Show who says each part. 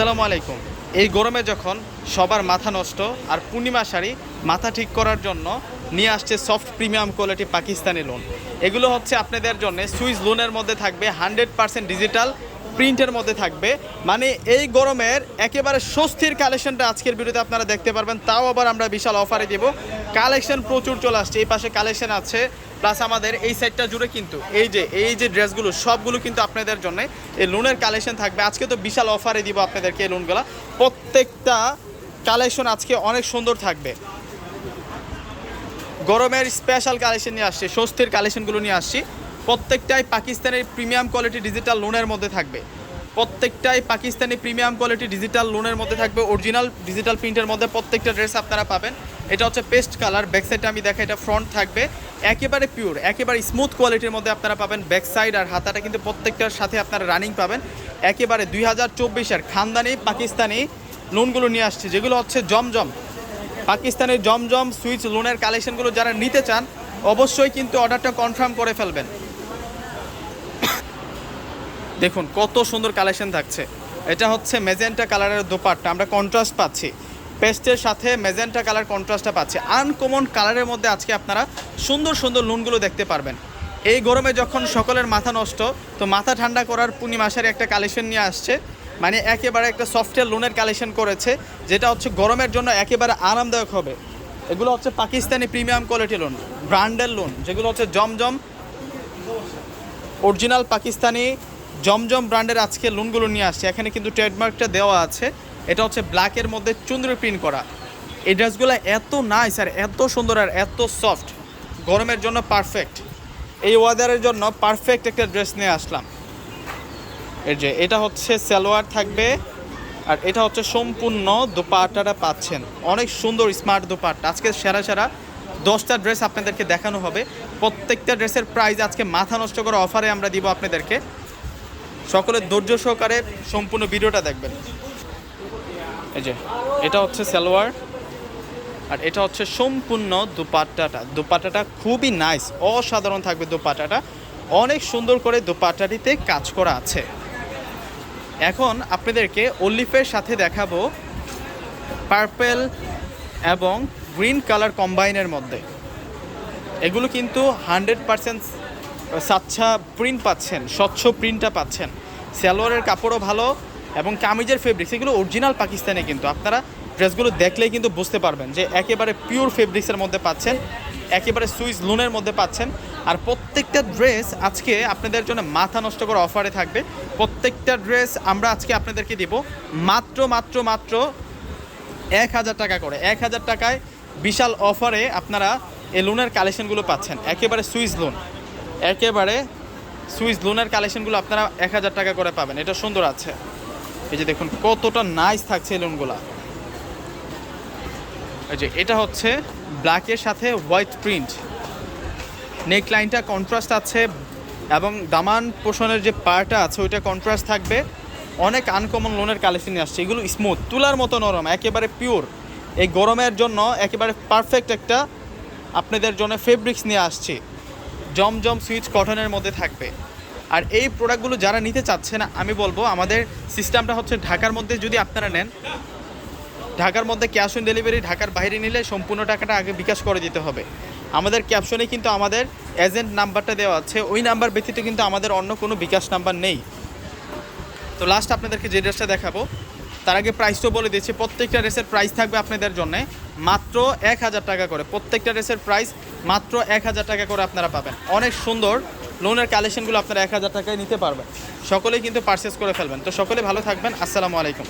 Speaker 1: আসসালামু আলাইকুম। এই গরমে যখন সবার মাথা নষ্ট আর পূর্ণিমা শাড়ি মাথা ঠিক করার জন্য নিয়ে আসছে soft premium quality Pakistani lawn এগুলো হচ্ছে আপনাদের জন্য সুইস লোনের মধ্যে থাকবে হান্ড্রেড পার্সেন্ট ডিজিটাল প্রিন্টের মধ্যে থাকবে। মানে এই গরমের একেবারে স্বস্তির কালেকশনটা আজকের ভিডিওতে আপনারা দেখতে পারবেন। তাও আবার আমরা বিশাল অফারে দেব। কালেকশন প্রচুর চলে আসছে। এই পাশে কালেকশন আছে প্লাস আমাদের এই সাইডটা জুড়ে কিন্তু এই যে এই যে ড্রেসগুলো সবগুলো কিন্তু আপনাদের জন্য এই লোনের কালেকশন থাকবে। আজকে তো বিশাল অফারে দিব আপনাদেরকে এই লোনগুলো প্রত্যেকটা কালেকশন আজকে অনেক সুন্দর থাকবে। গরমের স্পেশাল কালেকশন নিয়ে আসছি, স্বস্তির কালেকশনগুলো নিয়ে আসছি। প্রত্যেকটাই পাকিস্তানের প্রিমিয়াম কোয়ালিটি ডিজিটাল লোনের মধ্যে থাকবে। প্রত্যেকটাই পাকিস্তানি প্রিমিয়াম কোয়ালিটি ডিজিটাল লোনের মধ্যে থাকবে অরিজিনাল ডিজিটাল প্রিন্টের মধ্যে প্রত্যেকটা ড্রেস আপনারা পাবেন। এটা হচ্ছে পেস্ট কালার ব্যাক সাইডটা আমি দেখা এটা ফ্রন্ট থাকবে। একেবারে পিওর একেবারে স্মুথ কোয়ালিটির মধ্যে আপনারা পাবেন ব্যাক সাইড আর হাতাটা কিন্তু প্রত্যেকটার সাথে আপনারা রানিং পাবেন। একেবারে দুই হাজার চব্বিশের খানদানি পাকিস্তানি লোনগুলো নিয়ে আসছে, যেগুলো হচ্ছে জমজম। পাকিস্তানের জমজম সুইচ লোনের কালেকশনগুলো যারা নিতে চান, অবশ্যই কিন্তু অর্ডারটা কনফার্ম করে ফেলবেন। দেখুন, কত সুন্দর কালেকশন থাকছে। এটা হচ্ছে মেজেন্টা কালারের দোপাট্টা, আমরা কন্ট্রাস্ট পাচ্ছি। পেস্টের সাথে মেজেন্টা কালার কন্ট্রাস্টটা পাচ্ছি। আনকমন কালারের মধ্যে আজকে আপনারা সুন্দর সুন্দর লোনগুলো দেখতে পারবেন। এই গরমে যখন সকলের মাথা নষ্ট, তো মাথা ঠান্ডা করার পূর্ণিমাসের একটা কালেকশন নিয়ে আসছে। মানে একেবারে একটা সফটওয়্যার লোনের কালেকশন করেছে, যেটা হচ্ছে গরমের জন্য একেবারে আরামদায়ক হবে। এগুলো হচ্ছে পাকিস্তানি প্রিমিয়াম কোয়ালিটি লোন ব্র্যান্ডের লোন যেগুলো হচ্ছে জমজম অরিজিনাল পাকিস্তানি জমজম ব্র্যান্ডের আজকে লোনগুলো নিয়ে আসছে। এখানে কিন্তু ট্রেডমার্কটা দেওয়া আছে। এটা হচ্ছে ব্ল্যাকের মধ্যে চুন্দ্রি প্রিন্ট করা। এই ড্রেসগুলো এত নাইস আর এত সুন্দর আর এত সফট গরমের জন্য পারফেক্ট এই ওয়েদারের জন্য পারফেক্ট একটা ড্রেস নিয়ে আসলাম। এর যে, এটা হচ্ছে সালোয়ার থাকবে আর এটা হচ্ছে সম্পূর্ণ দোপাট্টাটা পাচ্ছেন। অনেক সুন্দর স্মার্ট দোপাট্টা। আজকে সেরা সেরা দশটা ড্রেস আপনাদেরকে দেখানো হবে। প্রত্যেকটা ড্রেসের প্রাইস আজকে মাথা নষ্ট করা অফারে আমরা দিব আপনাদেরকে। সকলের ধৈর্য সহকারে সম্পূর্ণ ভিডিওটা দেখবেন। এই যে, এটা হচ্ছে সালোয়ার, আর এটা হচ্ছে সম্পূর্ণ দুপাট্টাটা। দুপাট্টাটা খুবই নাইস অসাধারণ থাকবে দুপাট্টাটা। অনেক সুন্দর করে দুপাট্টাটিতে কাজ করা আছে। এখন আপনাদেরকে অলিফের সাথে দেখাবো পার্পেল এবং গ্রিন কালার কম্বাইনের মধ্যে। এগুলো কিন্তু হান্ড্রেড পারসেন্ট সাচ্ছা প্রিন্ট পাচ্ছেন, স্বচ্ছ প্রিন্টটা পাচ্ছেন। সালোয়ারের কাপড়ও ভালো এবং কামিজের ফেব্রিক্স এগুলো অরিজিনাল পাকিস্তানে কিন্তু। আপনারা ড্রেসগুলো দেখলেই কিন্তু বুঝতে পারবেন যে একেবারে পিওর ফেব্রিক্সের মধ্যে পাচ্ছেন, একেবারে সুইস লুনের মধ্যে পাচ্ছেন। আর প্রত্যেকটা ড্রেস আজকে আপনাদের জন্য মাথা নষ্ট করে অফারে থাকবে। প্রত্যেকটা ড্রেস আমরা আজকে আপনাদেরকে দিব মাত্র মাত্র মাত্র এক হাজার টাকা করে। এক হাজার টাকায় বিশাল অফারে আপনারা এই লোনের কালেকশনগুলো পাচ্ছেন। একেবারে সুইস লোন। একেবারে সুইস লোনের কালেকশনগুলো আপনারা এক হাজার টাকা করে পাবেন। এটা সুন্দর আছে। এই যে দেখুন, কতটা নাইস থাকছে এই লোনগুলা এই যে এটা হচ্ছে ব্ল্যাকের সাথে হোয়াইট প্রিন্ট নেক লাইনটা কন্ট্রাস্ট আছে এবং দামান পোষণের যে পার্টটা আছে, ওইটা কন্ট্রাস্ট থাকবে। অনেক আনকমন লোনের কালেকশন আসছে। এগুলো স্মুথ তুলার মতো নরম, একেবারে পিওর এই গরমের জন্য একেবারে পারফেক্ট একটা আপনাদের জন্য ফেব্রিক্স নিয়ে আসছি। জমজম সুইচ কটনের মধ্যে থাকবে। আর এই প্রোডাক্টগুলো যারা নিতে চাচ্ছেন আমি বলব আমাদের সিস্টেমটা হচ্ছে ঢাকার মধ্যে যদি আপনারা নেন, ঢাকার মধ্যে ক্যাশ অন ডেলিভারি, ঢাকার বাইরে নিলে সম্পূর্ণ টাকাটা আগে বিকাশ করে দিতে হবে। আমাদের ক্যাপশনে কিন্তু আমাদের এজেন্ট নাম্বারটা দেওয়া আছে। ওই নাম্বার ব্যতীত কিন্তু আমাদের অন্য কোনো বিকাশ নাম্বার নেই। তো লাস্ট আপনাদেরকে যে ড্রেসটা দেখাবো, তার আগে প্রাইসটাও বলে দিচ্ছি প্রত্যেকটা ড্রেসের প্রাইস থাকবে আপনাদের জন্য। মাত্র এক হাজার টাকা করে। প্রত্যেকটা ড্রেসের প্রাইস মাত্র এক হাজার টাকা করে আপনারা পাবেন। অনেক সুন্দর লোনের কালেকশনগুলো আপনারা এক হাজার টাকায় নিতে পারবেন। সকলেই কিন্তু পারচেস করে ফেলবেন। তো সকলে ভালো থাকবেন। আসসালামু আলাইকুম।